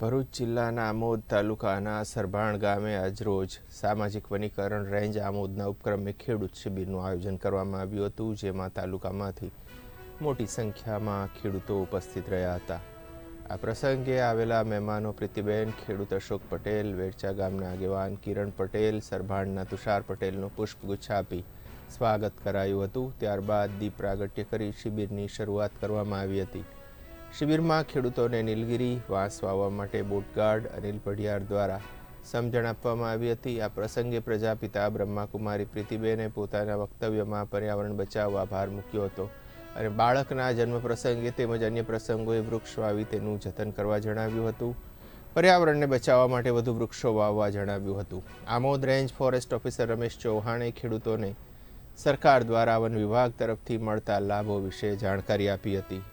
ભરૂચ જિલ્લાના આમોદ તાલુકાના સરભાણ ગામે આજરોજ સામાજિક વનીકરણ રેન્જ આમોદના ઉપક્રમે ખેડૂત શિબિરનું આયોજન કરવામાં આવ્યું હતું, જેમાં તાલુકામાંથી મોટી સંખ્યામાં ખેડૂતો ઉપસ્થિત રહ્યા હતા. આ પ્રસંગે આવેલા મહેમાનો પ્રીતિબેન, ખેડૂત અશોક પટેલ, વેરચા ગામના આગેવાન કિરણ પટેલ, સરભાણના તુષાર પટેલનું પુષ્પગુચ્છ આપી સ્વાગત કરાયું હતું. ત્યારબાદ દીપ પ્રાગટ્ય કરી શિબિરની શરૂઆત કરવામાં આવી હતી. શિબિરમાં ખેડૂતોને નીલગિરી, વાંસ વાવવા માટે બોટગાર્ડ અનિલ પઢિયાર દ્વારા સમજણ આપવામાં આવી હતી. આ પ્રસંગે પ્રજાપિતા બ્રહ્માકુમારી પ્રીતિબેને પોતાના વક્તવ્યમાં પર્યાવરણ બચાવવા ભાર મૂક્યો હતો અને બાળકના જન્મ પ્રસંગે તેમજ અન્ય પ્રસંગોએ વૃક્ષ વાવી તેનું જતન કરવા જણાવ્યું હતું. પર્યાવરણને બચાવવા માટે વધુ વૃક્ષો વાવવા જણાવ્યું હતું. Amod range forest officer Ramesh ચૌહાણે ખેડૂતોને સરકાર દ્વારા વન વિભાગ તરફથી મળતા લાભો વિશે જાણકારી આપી હતી.